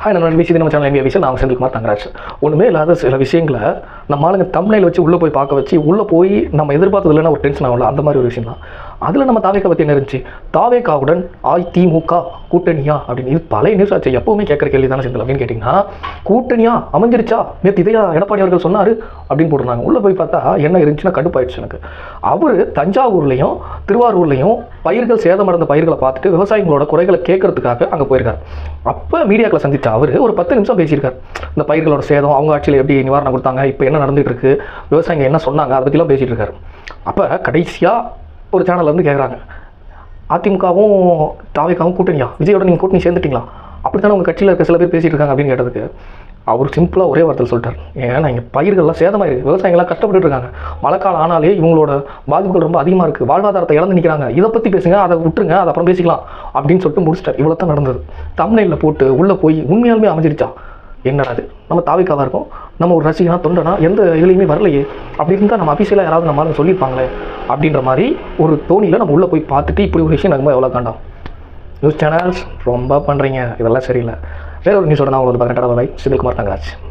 Hi நம்ம விசி நம்ம channel India விஷயம் நான் செந்தில்குமார் தங்கராஜ். ஒன்றுமே இல்லாத சில விஷயங்களை நம்ம ஆளுங்க தமிழில் வச்சு உள்ளே போய் பார்க்க வச்சு உள்ளே போய் நம்ம எதிர்பார்த்தது இல்லைன்னா ஒரு டென்ஷன் ஆகல அந்த மாதிரி ஒரு விஷயம் தான் அதில் நம்ம தாவேக்கா பற்றி என்ன இருந்துச்சு? தாவேக்காவுடன் அதிமுக கூட்டணியா? அப்படின்னு இது பழைய நியூஸ் ஆச்சு எப்பவுமே கேட்குற கேள்வி தானே செந்தில் அப்படின்னு கேட்டிங்கன்னா கூட்டணியா? அமைஞ்சிருச்சா? நேற்று இதையா எடப்பாடி அவர்கள் சொன்னார் அப்படின்னு போட்டிருந்தாங்க. உள்ளே போய் பார்த்தா என்ன இருந்துச்சுன்னா கடுப்பாயிடுச்சு எனக்கு. அவர் தஞ்சாவூர்லேயும் திருவாரூர்லேயும் பயிர்கள் சேதமடைந்த பயிர்களை பார்த்துட்டு விவசாயிகளோட குறைகளை கேட்கறதுக்காக அங்கே போயிருக்காரு. அப்போ மீடியாக்களை சந்தித்த அவர் ஒரு பத்து நிமிஷம் பேசியிருக்காரு. இந்த பயிர்களோட சேதம் அவங்க ஆட்சியில் எப்படி நிவாரணம் கொடுத்தாங்க இப்போ என்ன நடந்துகிட்டு இருக்கு விவசாயிங்க என்ன சொன்னாங்க அதை பற்றிலாம் பேசிகிட்டு இருக்காரு. அப்போ கடைசியாக ஒரு சேனலில் வந்து கேட்குறாங்க அதிமுகவும் தாவிக்காவும் கூட்டணியா? விஜயோட நீங்கள் கூட்டணி சேர்ந்துட்டீங்களா? அப்படி தானே உங்கள் கட்சியில் இருக்க சில பேர் பேசிகிட்டு இருக்காங்க அப்படின்னு கேட்டதுக்கு அவர் சிம்பிளாக ஒரே வார்த்தை சொல்லிட்டார். ஏன்னா இங்கே பயிர்கள்லாம் சேதமாயிருக்கு விவசாயிகள்லாம் கஷ்டப்பட்டு இருக்காங்க. மழைக்காலம் ஆனாலே இவங்களோட பாதிப்புகள் ரொம்ப அதிகமாக இருக்குது வாழ்வாதாரத்தை இழந்து நிற்கிறாங்க இதை பற்றி பேசுங்க அதை விட்டுருங்க அதை அப்புறம் பேசிக்கலாம் அப்படின்னு சொல்லிட்டு முடிச்சிட்டார். இவ்வளோ தான் நடந்தது தமிழில் போட்டு உள்ளே போய் உண்மையாலுமே அமைஞ்சிருச்சா? என்னடாது நம்ம தாவிக்காவாக இருக்கும். நம்ம ஒரு ரசிகனா தொண்டனா எந்த இதுலையுமே வரலையே. அப்படி இருந்தால் நம்ம அஃபீஷியலாக யாராவது நம்ம சொல்லியிருப்பாங்களே? அப்படின்ற மாதிரி ஒரு தோணியில் நம்ம உள்ளே போய் பார்த்துட்டு இப்படி ஒரு விஷயம் நம்ம எவ்வளோ காண்டோம். நியூஸ் சேனல்ஸ் ரொம்ப பண்ணுறீங்க இதெல்லாம் சரியில்லை. வேற ஒரு நியூஸோட நான் உங்களுக்கு பார்க்குறேன். பாய் சிவகுமார் தங்கராஜ்.